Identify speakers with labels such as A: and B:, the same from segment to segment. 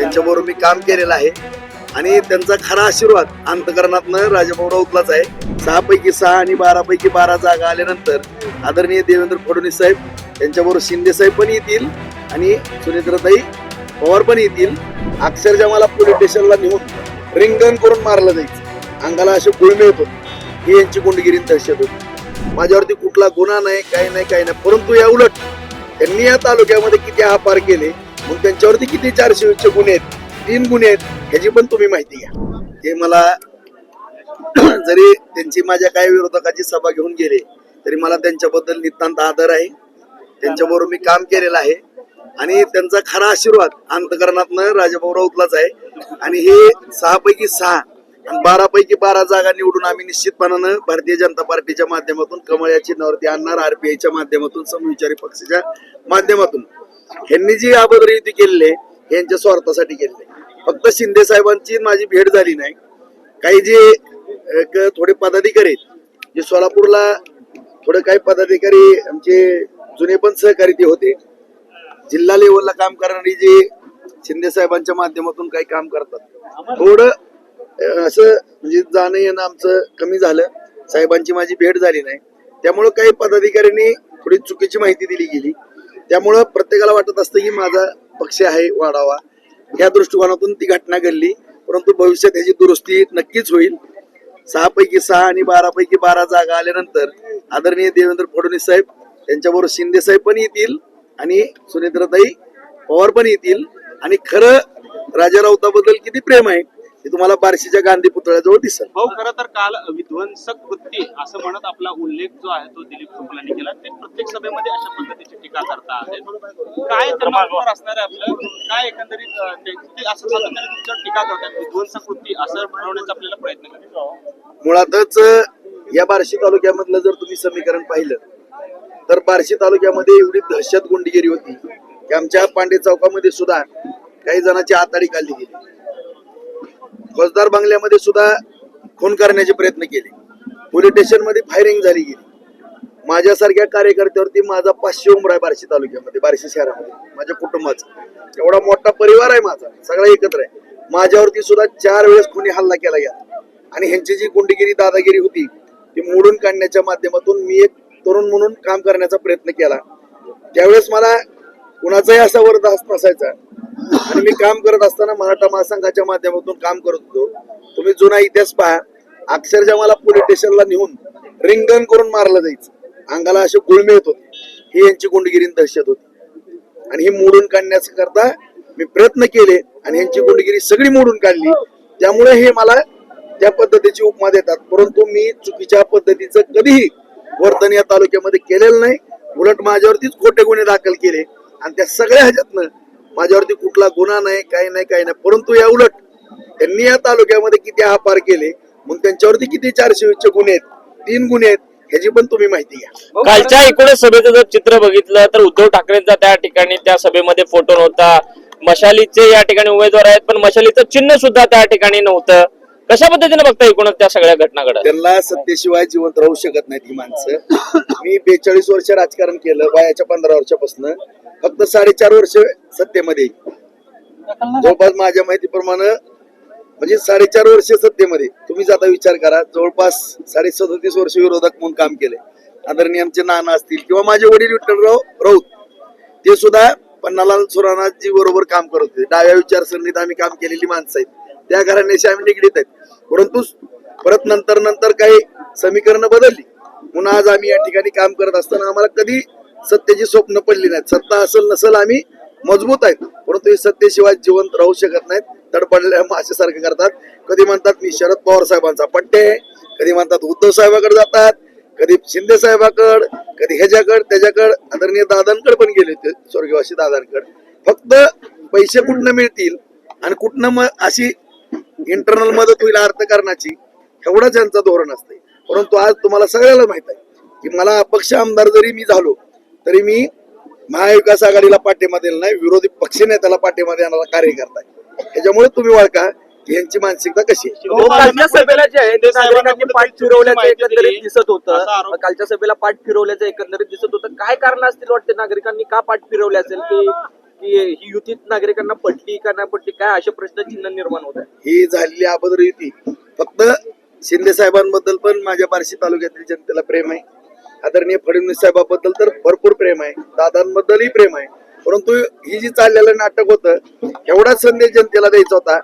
A: त्यांच्याबरोबर मी काम केलेलं आहे. आणि त्यांचा खरा आशीर्वाद अंतकरणातनं राजाभाऊ राऊतलाच आहे. सहा पैकी सहा आणि बारा पैकी बारा जागा आल्यानंतर आदरणीय देवेंद्र फडणवीस साहेब त्यांच्याबरोबर शिंदे साहेब पण येतील आणि सुनेत्रताई पवार पण येतील. अक्षरशः मला पोलीस स्टेशनला नेऊन रिंगण करून मारलं जायचं अंगाला असे गुळमे होतो ही यांची गुंडगिरी आणि दहशत होती. माझ्यावरती कुठला गुन्हा नाही काही नाही काही नाही. परंतु या उलट त्यांनी या तालुक्यामध्ये किती हापार केले मग त्यांच्यावरती किती चारशे वीसचे गुन्हे आहेत? तीन गुन्हे आहेत ह्याची पण तुम्ही माहिती घ्या. ते मला जरी त्यांची माझ्या काही विरोधकाची सभा घेऊन गेले तरी मला त्यांच्याबद्दल नितांत आदर आहे. त्यांच्याबरोबर मी काम केलेलं आहे. आणि त्यांचा खरा आशीर्वाद अंतकरणातनं राजाभाऊ राऊतलाच आहे. आणि हे सहा पैकी सहा आणि बारा पैकी बारा जागा निवडून आम्ही निश्चितपणानं भारतीय जनता पार्टीच्या माध्यमातून कमळ याची नवरती आणणार आरपीआयच्या माध्यमातून समविचारी पक्षाच्या माध्यमातून. ह्यांनी जी अगोदर युती केलेली आहे यांच्या स्वार्थासाठी केलेली. फक्त शिंदे साहेबांची माझी भेट झाली नाही. काही जे एक थोडे पदाधिकारी जे सोलापूरला थोडे काही पदाधिकारी आमचे जुने पण सहकारी ते होते. जिल्हा लेवलला काम करणारी जे शिंदे साहेबांच्या माध्यमातून काही काम करतात. थोडं असं म्हणजे जाणं येणं आमचं कमी झालं. साहेबांची माझी भेट झाली नाही. त्यामुळं काही पदाधिकाऱ्यांनी थोडी चुकीची माहिती दिली गेली. त्यामुळं प्रत्येकाला वाटत असतं की माझा पक्ष आहे वाढावा. या दृष्टिकोनातून ती घटना घडली. परंतु भविष्यात याची दुरुस्ती नक्कीच होईल. सहा पैकी सहा आणि बारा पैकी बारा जागा आल्यानंतर आदरणीय देवेंद्र फडणवीस साहेब त्यांच्याबरोबर शिंदे साहेब पण येतील आणि सुनेत्रताई पवार पण येतील. आणि खरं राजा राऊताबद्दल किती प्रेम आहे हे तुम्हाला बार्शीच्या गांधी पुतळ्याजवळ दिसेल.
B: भाऊ खरं तर काल विध्वंसक वृत्ती असं म्हणत आपला उल्लेख जो आहे तो दिलीप शुक्लांनी केला. ते प्रत्येक सभेमध्ये अशा पद्धतीची टीका करता आहेत काय त्यांना उत्तर असणार आहे आपलं? काय एकंदरीत असं सातत्याने तुमच्यावर टीका करतात विध्वंसक वृत्ती असं बनवण्याचा आपल्याला प्रयत्न करतात
A: मुळातच या बार्शी तालुक्यामधलं जर तुम्ही समीकरण पाहिलं तर बार्शी तालुक्यामध्ये एवढी दहशत गुंडगिरी होती की आमच्या पांडे चौकामध्ये सुद्धा काही जणांची आताडी काढली गेली. फौजदार बंगल्यामध्ये सुद्धा खून करण्याचे प्रयत्न केले. पोलीस स्टेशनमध्ये फायरिंग झाली गेली. माझ्यासारख्या कार्यकर्त्यावरती माझा पाचशे उमरा आहे बार्शी तालुक्यामध्ये बार्शी शहरामध्ये. माझ्या कुटुंबाचा. एवढा मोठा परिवार आहे माझा. सगळा एकत्र आहे. माझ्यावरती सुद्धा चार वेळेस खुनी हल्ला केला गेला. आणि ह्यांची जी गुंडगिरी दादागिरी होती ती मोडून काढण्याच्या माध्यमातून मी एक तरुण म्हणून काम करण्याचा प्रयत्न केला. त्यावेळेस मला कुणाचाही असा वरदहस्त नसायचा. आणि मी काम करत असताना मराठा महासंघाच्या माध्यमातून काम करत होतो. तुम्ही जुना इतिहास पहा. अक्षरशः मला पोलीस स्टेशनला नेऊन रिंगण करून मारलं जायचं. अंगाला असे गुळमे येत होते. ही यांची गुंडगिरी आणि दहशत होती. आणि ही मोडून काढण्याचा करता मी प्रयत्न केले आणि यांची गुंडगिरी सगळी मोडून काढली. त्यामुळे हे मला त्या पद्धतीची उपमा देतात. परंतु मी चुकीच्या पद्धतीचं कधीही वर्धन या तालुक्यामध्ये केलेलं नाही. उलट माझ्यावरतीच खोटे गुन्हे दाखल केले. आणि त्या सगळ्या ह्याच्यातनं माझ्यावरती कुठला गुन्हा नाही काही नाही काही नाही. परंतु या उलट त्यांनी या तालुक्यामध्ये किती हापार केले मग त्यांच्यावरती किती चारशे वीसचे गुन्हे आहेत तीन गुन्हे आहेत ह्याची पण तुम्ही माहिती घ्या.
C: कालच्या एकूणच सभेचं जर चित्र बघितलं तर उद्धव ठाकरेंचा त्या ठिकाणी त्या सभेमध्ये फोटो नव्हता. मशालीचे या ठिकाणी उमेदवार आहेत पण मशालीचं चिन्ह सुद्धा त्या ठिकाणी नव्हतं. कशा पद्धतीने बघता एकूणच त्या सगळ्या घटनाकडे
A: त्यांना सत्तेशिवाय जिवंत राहू शकत नाहीत ही माणसं. मी बेचाळीस वर्ष राजकारण केलं वयाच्या पंधरा वर्षापासून. फक्त साडेचार वर्ष सत्तेमध्ये जवळपास माझ्या माहितीप्रमाणे म्हणजे साडेचार वर्ष सत्तेमध्ये. तुम्ही आता विचार करा जवळपास साडे सदतीस वर्ष विरोधक म्हणून काम केले. आदरणीय आमचे नाना असतील किंवा माझे वडील विठ्ठलराव राऊत ते सुद्धा पन्नालाल सुरानाजी बरोबर काम करत होते. डाव्या विचारसरणीत आम्ही काम केलेली माणसं आहेत. त्या घराण्याशी आम्ही निगडीत आहेत. परंतु परत नंतर नंतर काही समीकरणं बदलली. म्हणून आज आम्ही या ठिकाणी काम करत असताना आम्हाला कधी सत्तेची स्वप्न पडली नाहीत. सत्ता असेल नसेल आम्ही मजबूत आहेत. परंतु हे सत्तेशिवाय जिवंत राहू शकत नाहीत. तडपडल्या माशासारखं करतात. कधी म्हणतात मी शरद पवार साहेबांचा पट्टे कधी म्हणतात उद्धव साहेबाकडे जातात. कधी शिंदे साहेबाकड कधी ह्याच्याकड त्याच्याकड. आदरणीय दादांकडे पण गेले होते. स्वर्गवासी दादांकड. फक्त पैसे कुठनं मिळतील आणि कुठनं मग अशी इंटरनल मदत होईल अर्थकारणाची एवढंच यांचं धोरण असते परंतु आज तुम्हाला सगळ्याला माहीत आहे की मला अपक्ष आमदार जरी मी झालो तरी मी महाविकास आघाडीला पाठिंबा दिला नाही विरोधी पक्ष नेत्याला पाठिंबा देणारा कार्यकर्ता आहे. त्याच्यामुळे तुम्ही ओळखा की यांची मानसिकता कशी आहे.
D: हो, कालच्या सभेला जे आहे पाठ फिरवल्याचं एकंदरीत. दिसत होतं. कालच्या सभेला पाठ फिरवल्याचं एकंदरीत दिसत होतं. काय कारण असतील वाटते नागरिकांनी? का पाठ फिरवले असेल? की की ही युतीत नागरिकांना पटली का नाही पटली? काय असे प्रश्न चिन्ह निर्माण होत आहे
A: ही झालेली अगोदर युती. फक्त शिंदे साहेबांबद्दल पण माझ्या बार्शी तालुक्यातील जनतेला प्रेम आहे. आदरणीय फडणवीस साहेबाबद्दल तर भरपूर प्रेम आहे दादांबद्दलही प्रेम आहे. परंतु ही जी चाललेलं नाटक होतं एवढा संदेश जनतेला द्यायचा होता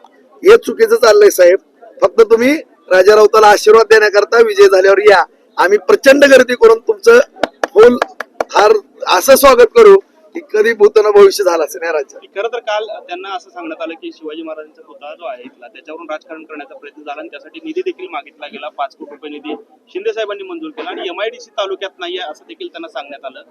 A: हे चुकीचं चाललंय साहेब. फक्त तुम्ही राजा राऊताला आशीर्वाद देण्याकरता विजय झाल्यावर या. आम्ही प्रचंड गर्दी करून तुमचं फुल हार असं स्वागत करू. की कधी भूतन भविष्य झालं असं नाही राज्यात.
B: खरं तर काल त्यांना असं सांगण्यात आलं की शिवाजी महाराजांचा पुतळा जो आहे इथला त्याच्यावरून राजकारण करण्याचा प्रयत्न झाला आणि त्यासाठी निधी देखील मागितला गेला पाच कोटी रुपये निधी शिंदे साहेबांनी मंजूर केला आणि एमआयडीसी तालुक्यात नाहीये असं देखील त्यांना सांगण्यात आलं.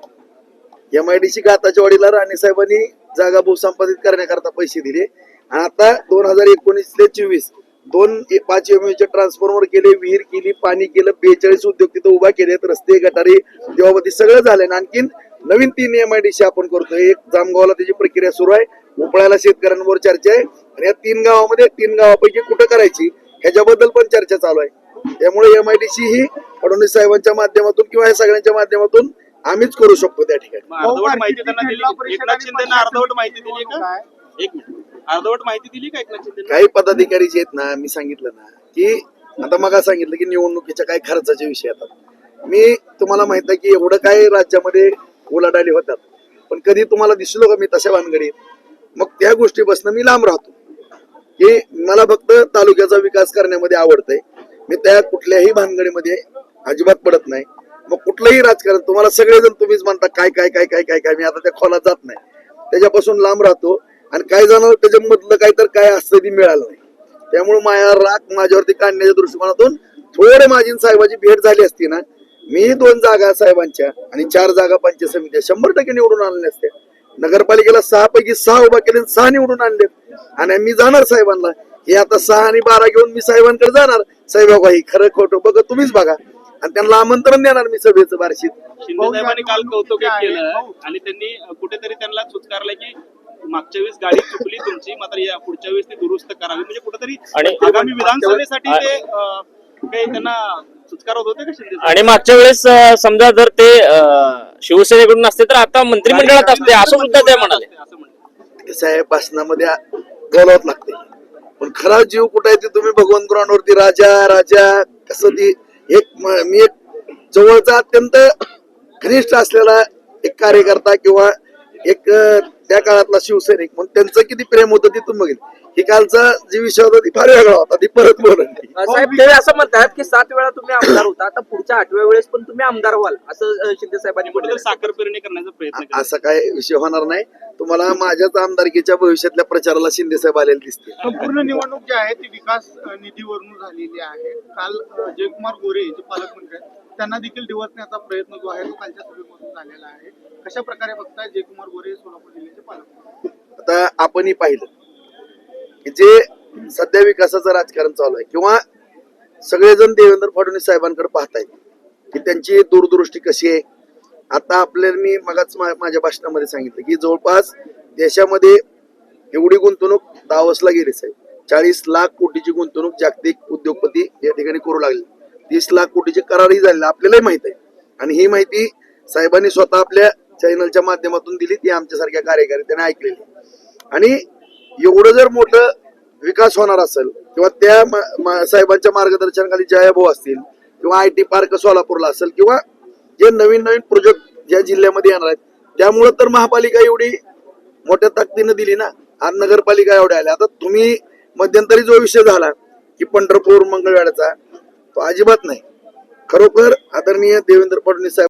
A: एमआयडीसी गाताच्या वाडीला राणे साहेबांनी जागा भूसंपादित करण्याकरता पैसे दिले. आणि आता दोन हजार एकोणीस ते चोवीस दोन पाच एमएचे ट्रान्सफॉर्मर केले विहीर केली पाणी केलं बेचाळीस उद्योग तिथं उभा केलेत रस्ते गटारी देवापती सगळं आणि आणखीन नवीन तीन एमआयडीसी आपण करतोय. एक जामगावला त्याची प्रक्रिया सुरू आहे. उपळ्याला शेतकऱ्यांवर चर्चा आहे. आणि या तीन गावामध्ये तीन गावापैकी कुठं करायची ह्याच्याबद्दल पण चर्चा चालू आहे. त्यामुळे एमआयडीसी ही फडणवीस साहेबांच्या माध्यमातून किंवा या सगळ्यांच्या माध्यमातून आम्हीच करू शकतो त्या ठिकाणी.
B: मग अर्धवट माहिती त्यांना दिली एकनाथ शिंदेना अर्धवट माहिती दिली का? एक मिनिट. अर्धवट माहिती दिली का एकनाथ शिंदे
A: काही पदाधिकारी जे आहेत ना मी सांगितलं ना की आता मग सांगितलं की निवडणुकीच्या काही खर्चाचे विषय येतात. मी तुम्हाला माहीत आहे की एवढं काय राज्यामध्ये उलाढाली होतात. पण कधी तुम्हाला दिसलो का मी तशा भानगडीत? मग त्या गोष्टीपासून मी लांब राहतो. की मला फक्त तालुक्याचा विकास करण्यामध्ये आवडतंय. मी त्या कुठल्याही भानगडीमध्ये अजिबात पडत नाही. मग कुठलंही राजकारण तुम्हाला सगळेजण तुम्हीच म्हणता काय काय काय काय काय काय? मी आता त्या खोलात जात नाही. त्याच्यापासून लांब राहतो. आणि काय जणांना त्याच्यामधलं काय तर काय असतं ती मिळालं नाही. त्यामुळे माया राग माझ्यावरती काढण्याच्या दृष्टिकोनातून थोडे माझी साहेबाची भेट झाली असती ना मी दोन जागा साहेबांच्या आणि चार जागा पंचायत समित्या. शंभर टक्के निवडून आणल्या असत्या नगरपालिकेला सहा पैकी सहा उभा केले सहा निवडून आणले आणि मी जाणार साहेबांना. हे आता सहा आणि बारा घेऊन मी साहेबांकडे जाणार. साहेब बाबा ही खरं खोटं बघ तुम्हीच बघा. आणि त्यांना आमंत्रण देणार मी सभेचं बार्शीत
B: शिंदे साहेबांनी काल कौतुक केलं आणि त्यांनी कुठेतरी त्यांना सुचकारलं की मागच्या वेळेस गाडी चुकली तुमची मात्र या पुढच्या वेळेस ती दुरुस्त करावी. म्हणजे कुठेतरी
C: आणि-
B: आगामी विधानसभेसाठी ते काही त्यांना सुचकारत होते का शिंदे साहेब?
C: आणि मागच्या वेळेस अं, समजा जर ते अं, शिवसेनेकडून असते तर आता मंत्रिमंडळात असते असं सुद्धा ते म्हणाले.
B: असं म्हणले.
A: कसं आहे भाषणामध्ये बोलावत लागते. पण खरा जीव कुठे आहे ते तुम्ही भगवान ग्राउंडवरती राजा राजा कसं ती एक म- मी एक जवळचा अत्यंत घनिष्ठ असलेला एक कार्यकर्ता किंवा एक अं, त्या काळातला शिवसैनिक म्हणून त्यांचं किती प्रेम होतं ते तुम्ही बघितलं. ही कालचा जी विषय होता ती फार वेगळा होता. ती परत नाही
D: साहेब ते असं म्हणतात की सात वेळा तुम्ही आमदार होता आता पुढच्या आठव्या वेळेस पण तुम्ही आमदार व्हाल असं शिंदे साहेबांनी म्हटलं
B: साखर पेरणी करण्याचा प्रयत्न
A: असा काय विषय होणार नाही. तुम्हाला माझ्याच आमदारकीच्या भविष्यातल्या प्रचाराला शिंदे साहेब आलेले दिसतील.
E: संपूर्ण निवडणूक जी आहे ती विकास निधीवरून झालेली आहे. काल जयकुमार गोरे जे पालकमंत्री आहेत त्यांना देखील डिवचण्याचा प्रयत्न जो आहे तो कालच्या सभेमधून झालेला आहे. कशा प्रकारे बघताय जयकुमार गोरे सोलापूर जिल्ह्याचे पालकमंत्री?
A: आता आपणही पाहिलं. की जे सध्या विकासाचं राजकारण चालू आहे किंवा सगळेजण देवेंद्र फडणवीस साहेबांकडे पाहतायत की त्यांची दूरदृष्टी कशी आहे. आता आपल्याला मी मगाच माझ्या भाषणामध्ये सांगितलं की जवळपास देशामध्ये एवढी गुंतवणूक दावसला गेली साहेब. चाळीस लाख कोटीची गुंतवणूक जागतिक उद्योगपती या ठिकाणी करू लागले. तीस लाख कोटीचे करारही झालेले आपल्यालाही माहीत आहे. आणि ही माहिती साहेबांनी स्वतः आपल्या चॅनलच्या माध्यमातून दिली ती आमच्यासारख्या कार्यकर्त्याने ऐकलेली. आणि एवढं जर मोठं विकास होणार असेल किंवा त्या साहेबांच्या मार्गदर्शनाखाली जयाभाऊ असतील किंवा आय टी पार्क सोलापूरला असेल किंवा जे नवीन नवीन प्रोजेक्ट ज्या जिल्ह्यामध्ये येणार आहेत त्यामुळं तर महापालिका एवढी मोठ्या ताकदीनं दिली ना. आज नगरपालिका एवढ्या आल्या. आता तुम्ही मध्यंतरी जो विषय झाला की पंढरपूर मंगळवेढाचा तो अजिबात नाही. खरोखर आदरणीय देवेंद्र फडणवीस साहेब